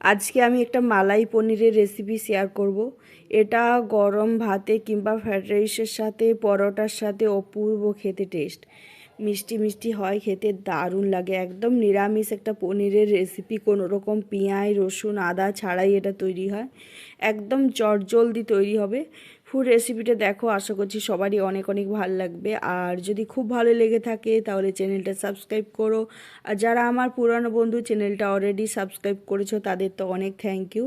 আজকে আমি একটা মালাই পনিরের রেসিপি শেয়ার করব। এটা গরম ভাতে কিংবা ফ্রাইড রাইসের সাথে, পরোটার সাথে অপূর্ব খেতে টেস্ট মিষ্টি মিষ্টি হয়, খেতে দারুণ লাগে। একদম নিরামিষ একটা পনিরের রেসিপি কোনো রকম পেঁয়াজ, রসুন, আদা ছাড়াই এটা তৈরি হয়। একদম চটজলদি তৈরি হবে। ফুড রেসিপিটা দেখো, আশা করছি সবারই অনেক অনেক ভালো লাগবে। আর যদি খুব ভালো লেগে থাকে, তাহলে চ্যানেলটা সাবস্ক্রাইব করো। আর যারা আমার পুরানো বন্ধু চ্যানেলটা অলরেডি সাবস্ক্রাইব করেছ, তাদের তো অনেক থ্যাংক ইউ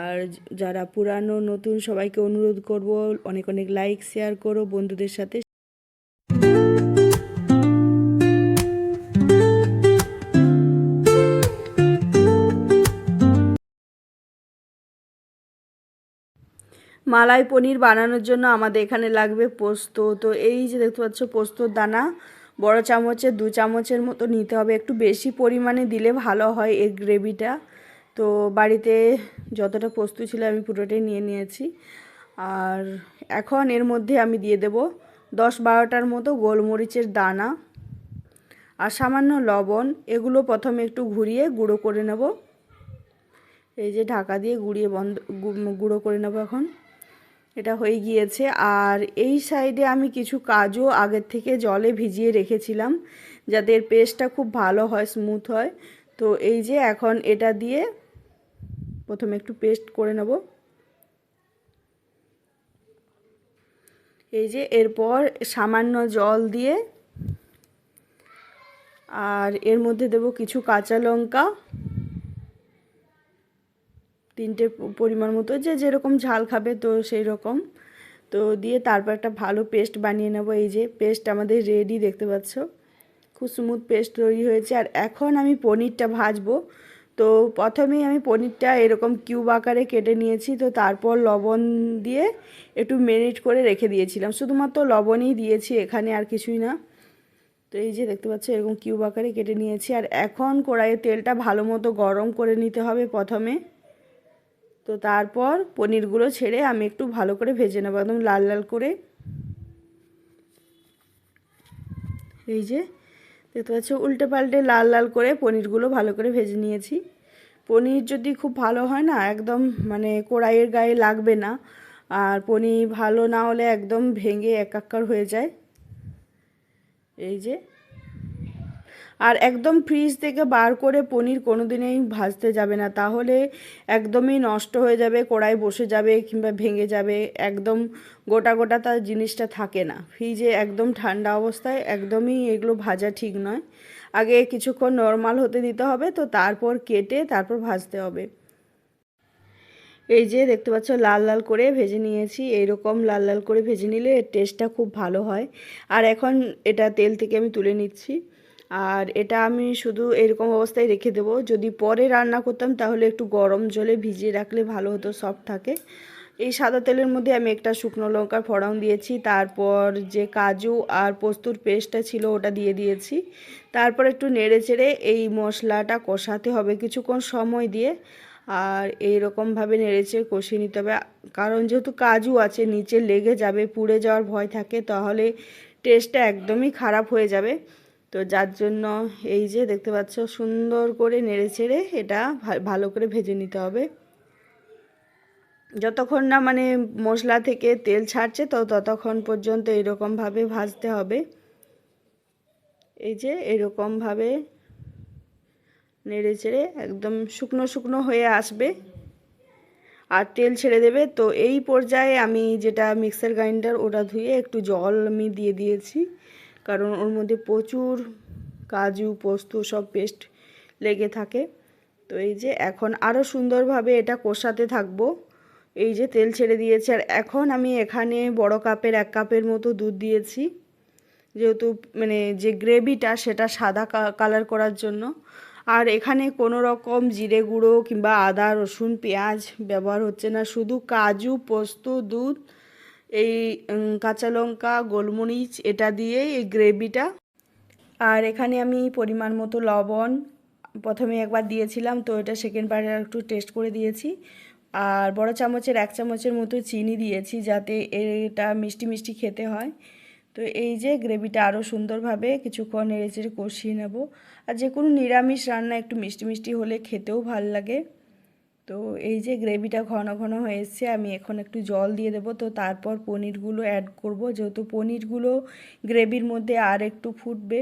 আর যারা পুরানো, নতুন, সবাইকে অনুরোধ করব, অনেক অনেক লাইক শেয়ার করো বন্ধুদের সাথে। মালাই পনির বানানোর জন্য আমাদের এখানে লাগবে পোস্ত। তো এই যে দেখতে পাচ্ছ পোস্তর দানা, বড় চামচের দু চামচের মতো নিতে হবে। একটু বেশি পরিমাণে দিলে ভালো হয় এর গ্রেভিটা। তো বাড়িতে যতটা পোস্ত ছিল আমি পুরোটাই নিয়ে নিয়েছি। আর এখন এর মধ্যে আমি দিয়ে দেব দশ বারোটার মতো গোলমরিচের দানা আর সামান্য লবণ। এগুলো প্রথমে একটু ঘুরিয়ে গুঁড়ো করে নেব। এই যে ঢাকা দিয়ে গুঁড়িয়ে বন্ধ গুঁড়ো করে নেব এখন। এটা হয়ে গিয়েছে। আর এই সাইডে আমি কিছু কাজু আগের থেকে জলে ভিজিয়ে রেখেছিলাম, যাতে এর পেস্টটা খুব ভালো হয় স্মুথ হয়। তো এই যে এখন এটা দিয়ে প্রথমে একটু পেস্ট করে নেব। এই যে এরপর সামান্য জল দিয়ে আর এর মধ্যে দেব কিছু কাঁচা লঙ্কা। তিনটে পরিমাণ মতো, যে যেরকম ঝাল খাবে তো সেই রকম। তো দিয়ে তারপর একটা ভালো পেস্ট বানিয়ে নেব। এই যে পেস্ট আমাদের রেডি দেখতে পাচ্ছ? খুব স্মুথ পেস্ট তৈরি হয়েছে। আর এখন আমি পনিরটা ভাজবো। তো প্রথমেই আমি পনিরটা এরকম কিউব আকারে কেটে নিয়েছি। তো তারপর লবণ দিয়ে একটু মেরিট করে রেখে দিয়েছিলাম। শুধুমাত্র লবণই দিয়েছি এখানে, আর কিছুই না। তো এই যে দেখতে পাচ্ছ, এরকম কিউব আকারে কেটে নিয়েছি। আর এখন কড়াইয়ে তেলটা ভালো মতো গরম করে নিতে হবে প্রথমে। তো তারপর পনিরগুলো ছেড়ে আমি একটু ভালো করে ভেজে নেব, একদম লাল লাল করে। এই যে, দেখতে পাচ্ছ, উল্টে পাল্টে লাল লাল করে পনিরগুলো ভালো করে ভেজে নিয়েছি। পনির যদি খুব ভালো হয় না, একদম মানে কড়াইয়ের গায়ে লাগবে না। আর পনির ভালো না হলে একদম ভেঙে একাকার হয়ে যায়। এই যে আর একদম ফ্রিজ থেকে বার করে পনির কোনো দিনেই ভাজতে যাবে না। তাহলে একদমই নষ্ট হয়ে যাবে, কড়াই বসে যাবে কিংবা ভেঙে যাবে, একদম গোটা গোটা তার জিনিসটা থাকে না। ফ্রিজে একদম ঠান্ডা অবস্থায় একদমই এগুলো ভাজা ঠিক নয়। আগে কিছুক্ষণ নর্মাল হতে দিতে হবে, তো তারপর কেটে তারপর ভাজতে হবে। এই যে দেখতে পাচ্ছ, লাল লাল করে ভেজে নিয়েছি। এইরকম লাল লাল করে ভেজে নিলে এর টেস্টটা খুব ভালো হয়। আর এখন এটা তেল থেকে আমি তুলে নিচ্ছি। আর এটা আমি শুধু এরকম অবস্থায় রেখে দেবো। যদি পরে রান্না করতাম, তাহলে একটু গরম জলে ভিজিয়ে রাখলে ভালো হতো সফট থাকে। এই সাদা তেলের মধ্যে আমি একটা শুকনো লঙ্কার ফড়াং দিয়েছি, তারপর যে কাজু আর পোস্তুর পেস্টটা ছিল ওটা দিয়ে দিয়েছি। তারপর একটু নেড়ে চেড়ে এই মশলাটা কষাতে হবে কিছুক্ষণ সময় দিয়ে। আর এই রকমভাবে নেড়েচেড়ে কষিয়ে নিতে হবে। কারণ যেহেতু কাজু আছে, নিচে লেগে যাবে, পুড়ে যাওয়ার ভয় থাকে, তাহলে টেস্টটা একদমই খারাপ হয়ে যাবে। তো যার জন্য এই যে দেখতে পাচ্ছ, সুন্দর করে নেড়ে চেড়ে এটা ভালো করে ভেজে নিতে হবে। যতক্ষণ না মানে মশলা থেকে তেল ছাড়ছে, তো ততক্ষণ পর্যন্ত এরকমভাবে ভাজতে হবে। এই যে এরকমভাবে নেড়ে চেড়ে একদম শুকনো শুকনো হয়ে আসবে। আর তেল ছেড়ে দেবে, তো এই পর্যায়ে আমি যেটা মিক্সার গ্রাইন্ডার ওটা ধুয়ে একটু জল আমি দিয়ে দিয়েছি। কারণ ওর মধ্যে প্রচুর কাজু, পোস্ত সব পেস্ট লেগে থাকে। তো এই যে এখন আরও সুন্দরভাবে এটা কষাতে থাকব। এই যে তেল ছেড়ে দিয়েছে আর এখন আমি এখানে বড় কাপের এক কাপের মতো দুধ দিয়েছি। যেহেতু মানে যে গ্রেভিটা সেটা সাদা কালার করার জন্য। আর এখানে কোনো রকম জিরে গুঁড়ো কিংবা আদা, রসুন, পেঁয়াজ ব্যবহার হচ্ছে না। শুধু কাজু, পোস্ত, দুধ এই কাঁচা লঙ্কা, গোলমরিচ, এটা দিয়ে এই গ্রেভিটা। আর এখানে আমি পরিমাণ মতো লবণ, প্রথমে একবার দিয়েছিলাম, তো এটা সেকেন্ড বারে একটু টেস্ট করে দিয়েছি। আর বড় চামচের, এক চামচের মতো চিনি দিয়েছি যাতে এটা মিষ্টি মিষ্টি খেতে হয়। তো এই যে গ্রেভিটা আরও সুন্দরভাবে কিছুক্ষণ নেড়েচেড়ে কষিয়ে নেব। আর যে কোনো নিরামিষ রান্না একটু মিষ্টি মিষ্টি হলে খেতেও ভালো লাগে। তো এই যে গ্রেভিটা ঘন ঘন হয়ে এসছে, আমি এখন একটু জল দিয়ে দেবো। তো তারপর পনিরগুলো অ্যাড করব। যেহেতু পনিরগুলো গ্রেভির মধ্যে আর একটু ফুটবে,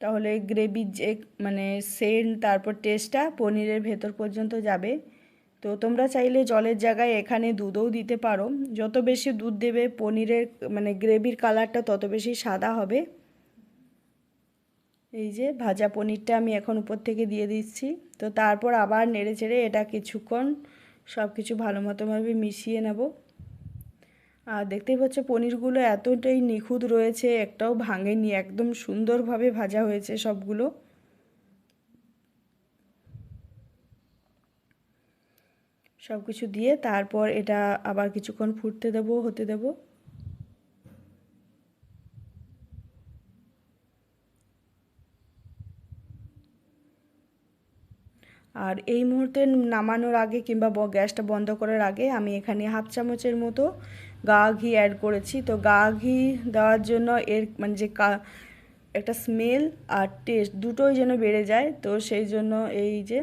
তাহলে গ্রেভির যে মানে সেন্ট তারপর টেস্টটা পনিরের ভেতর পর্যন্ত যাবে। তো তোমরা চাইলে জলের জায়গায় এখানে দুধও দিতে পারো। যত বেশি দুধ দেবে, পনিরের মানে গ্রেভির কালারটা তত বেশি সাদা হবে। এই যে ভাজা পনিরটা আমি এখন উপর থেকে দিয়ে দিচ্ছি। তো তারপর আবার নেড়ে চেড়ে এটা কিছুক্ষণ সব কিছু ভালো মতোভাবে মিশিয়ে নেব। আর দেখতেই পাচ্ছ পনিরগুলো এতটাই নিখুঁত রয়েছে, একটাও ভাঙেনি, একদম সুন্দরভাবে ভাজা হয়েছে সবগুলো। সব কিছু দিয়ে তারপর এটা আবার কিছুক্ষণ ফুটতে দেবো, হতে দেবো। আর এই মুহূর্তে নামানোর আগে কিংবা গ্যাসটা বন্ধ করার আগে আমি এখানে হাফ চামচের মতো গা ঘি অ্যাড করেছি। তো গা ঘি দেওয়ার জন্য এর মানে যে কা একটা স্মেল আর টেস্ট দুটোই যেন বেড়ে যায়। তো সেই জন্য এই যে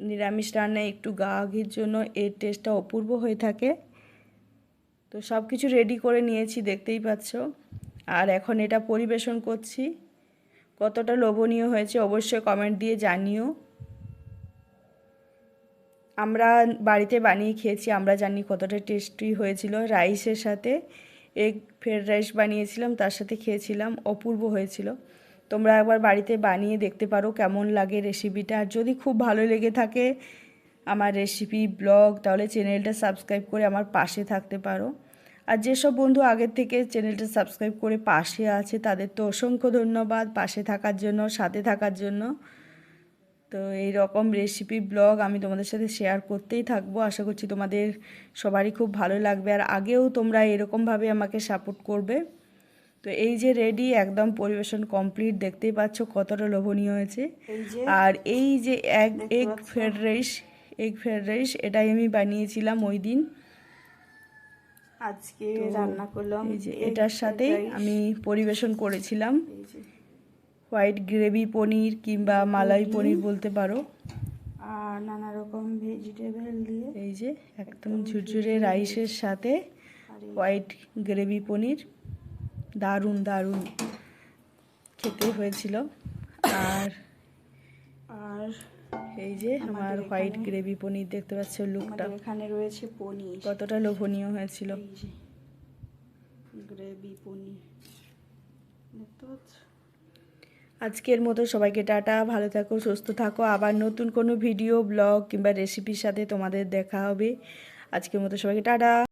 নিরামিষ রান্নায় একটু গা ঘির জন্য এর টেস্টটা অপূর্ব হয়ে থাকে। তো সব কিছু রেডি করে নিয়েছি, দেখতেই পাচ্ছ। আর এখন এটা পরিবেশন করছি। কতটা লোভনীয় হয়েছে অবশ্যই কমেন্ট দিয়ে জানিও। আমরা বাড়িতে বানিয়ে খেয়েছি, আমরা জানি কতটা টেস্টি হয়েছিল। রাইসের সাথে এগ ফ্রাইড রাইস বানিয়েছিলাম, তার সাথে খেয়েছিলাম, অপূর্ব হয়েছিল। তোমরা একবার বাড়িতে বানিয়ে দেখতে পারো কেমন লাগে রেসিপিটা আর যদি খুব ভালো লেগে থাকে আমার রেসিপি ব্লগ তাহলে চ্যানেলটা সাবস্ক্রাইব করে আমার পাশে থাকতে পারো। আর যেসব বন্ধু আগের থেকে চ্যানেলটা সাবস্ক্রাইব করে পাশে আছে, তাদের তো অসংখ্য ধন্যবাদ পাশে থাকার জন্য, সাথে থাকার জন্য। তো এই রকম রেসিপি ব্লগ আমি তোমাদের সাথে শেয়ার করতেই থাকব। আশা করছি তোমাদের সবারই খুব ভালো লাগবে। আর আগেও তোমরা এরকমভাবে আমাকে সাপোর্ট করবে। তো এই যে রেডি একদম পরিবেশন কমপ্লিট দেখতেই পাচ্ছ কতটা লোভনীয় হয়েছে। আর এই যে এক egg? Fried rice egg fried rice এটাই আমি বানিয়েছিলাম ওই দিন। আজকে রান্না করলাম এই যে এটার সাথেই আমি পরিবেশন করেছিলাম। এই যে হোয়াইট গ্রেভি পনির কিংবা মালাই পনির বলতে পারো। আর নানা রকম ভেজিটেবল দিয়ে এই যে একদম ঝুরঝুরে রাইসের সাথে হোয়াইট গ্রেভি পনির। দারুণ দারুণ। খেতে হয়েছিল। আর আর এই যে আমার হোয়াইট গ্রেভি পনির দেখতে পাচ্ছ লুকটা এখানে রয়েছে পনির। কতটা লোভনীয় হয়েছিল। গ্রেভি পনির। দেখতে পাচ্ছ? আজকের মতো সবাইকে টাটা, ভালো থাকো, সুস্থ থাকো। আবার নতুন কোনো ভিডিও, ব্লগ কিংবা রেসিপির সাথে তোমাদের দেখা হবে। আজকের মতো সবাইকে টাটা।